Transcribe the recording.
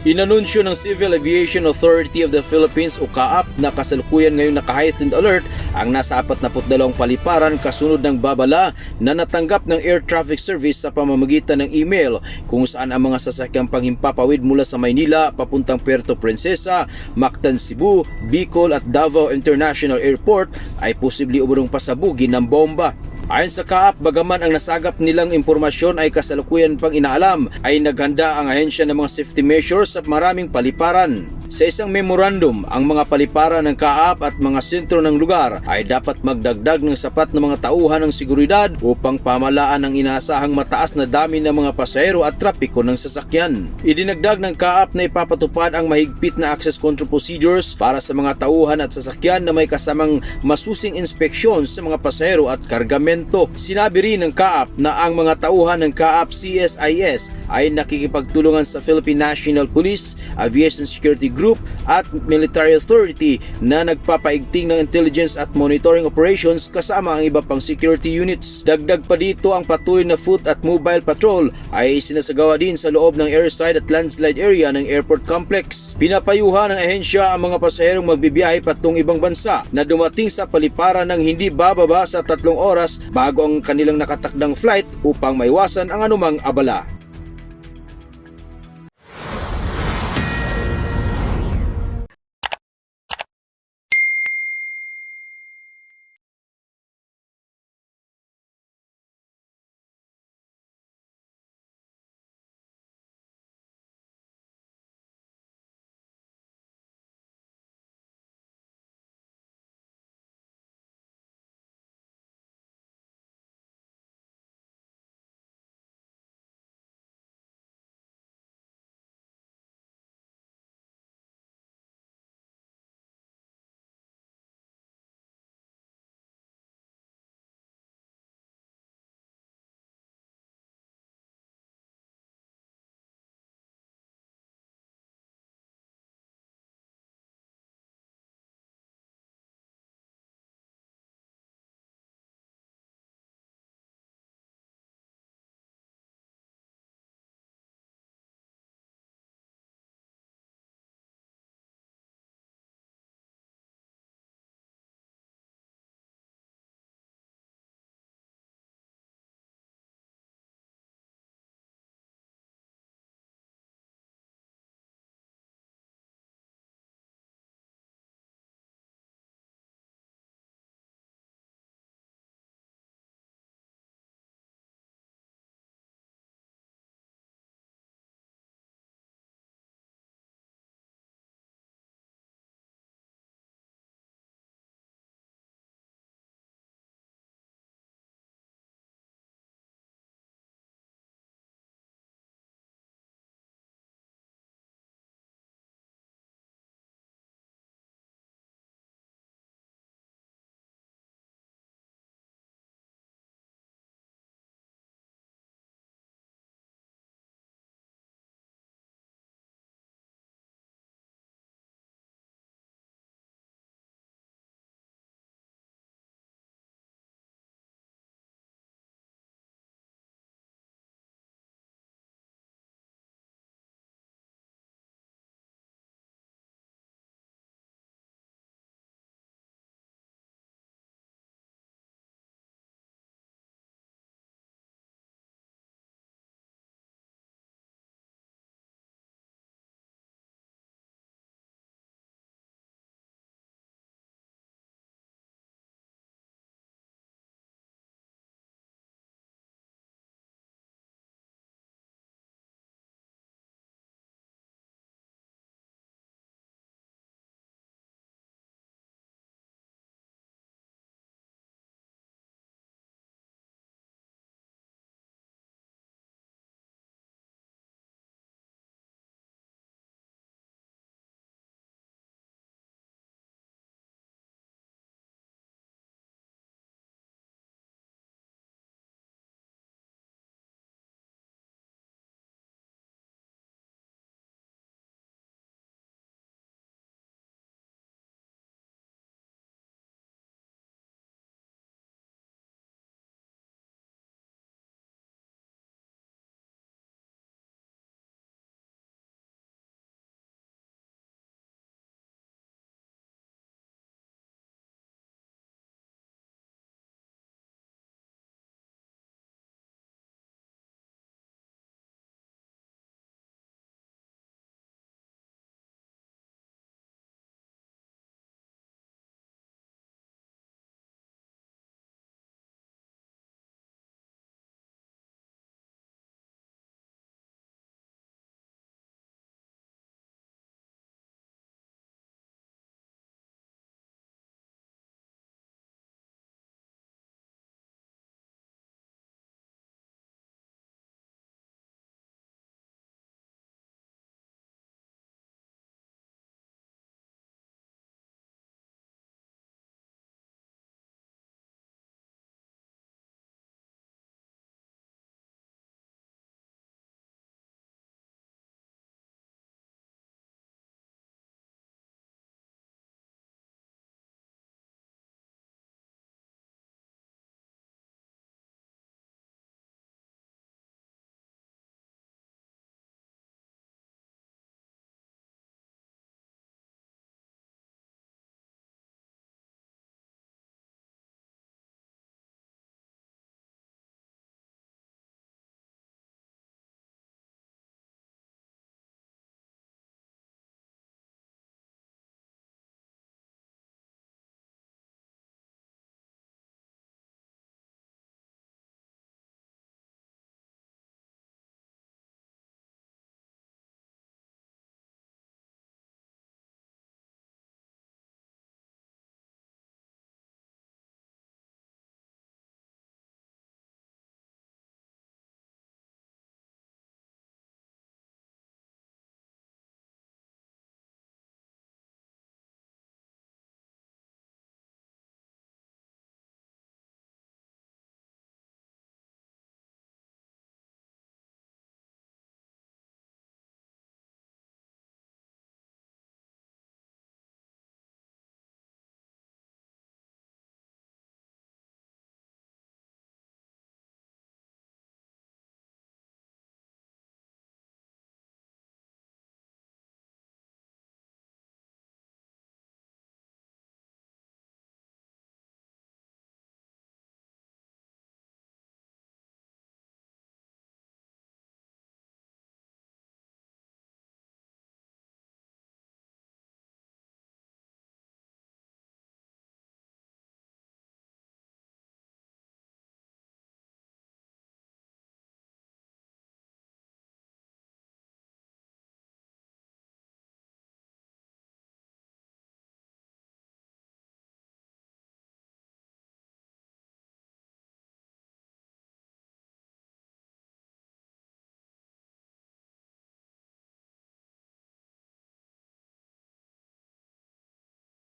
Inanunsyo ng Civil Aviation Authority of the Philippines o CAAP na kasalukuyan ngayon naka-heightened alert ang nasa 42 paliparan kasunod ng babala na natanggap ng Air Traffic Service sa pamamagitan ng email kung saan ang mga sasakyang panghimpapawid mula sa Maynila papuntang Puerto Princesa, Mactan, Cebu, Bicol at Davao International Airport ay posibleng umurong pasabugin ng bomba. Ayon sa kaap, bagaman ang nasagap nilang impormasyon ay kasalukuyan pang inaalam, ay naghanda ang ahensya ng mga safety measures sa maraming paliparan. Sa isang memorandum, ang mga paliparan ng kaap at mga sentro ng lugar ay dapat magdagdag ng sapat na mga tauhan ng seguridad upang pamalaan ang inaasahang mataas na dami ng mga pasahero at trapiko ng sasakyan. Idinagdag ng kaap na ipapatupad ang mahigpit na access control procedures para sa mga tauhan at sasakyan na may kasamang masusing inspeksyon sa mga pasahero at kargamento. Sinabi rin ng kaap na ang mga tauhan ng kaap CSIS ay nakikipagtulungan sa Philippine National Police, Aviation Security Group at Military Authority na nagpapaigting ng intelligence at monitoring operations kasama ang iba pang security units. Dagdag pa dito ang patuloy na foot at mobile patrol ay sinasagawa din sa loob ng airside at landslide area ng airport complex. Pinapayuhan ng ahensya ang mga pasaherong magbibiyahe patungong ibang bansa na dumating sa paliparan ng hindi bababa sa tatlong oras bago ang kanilang nakatakdang flight upang maiwasan ang anumang abala.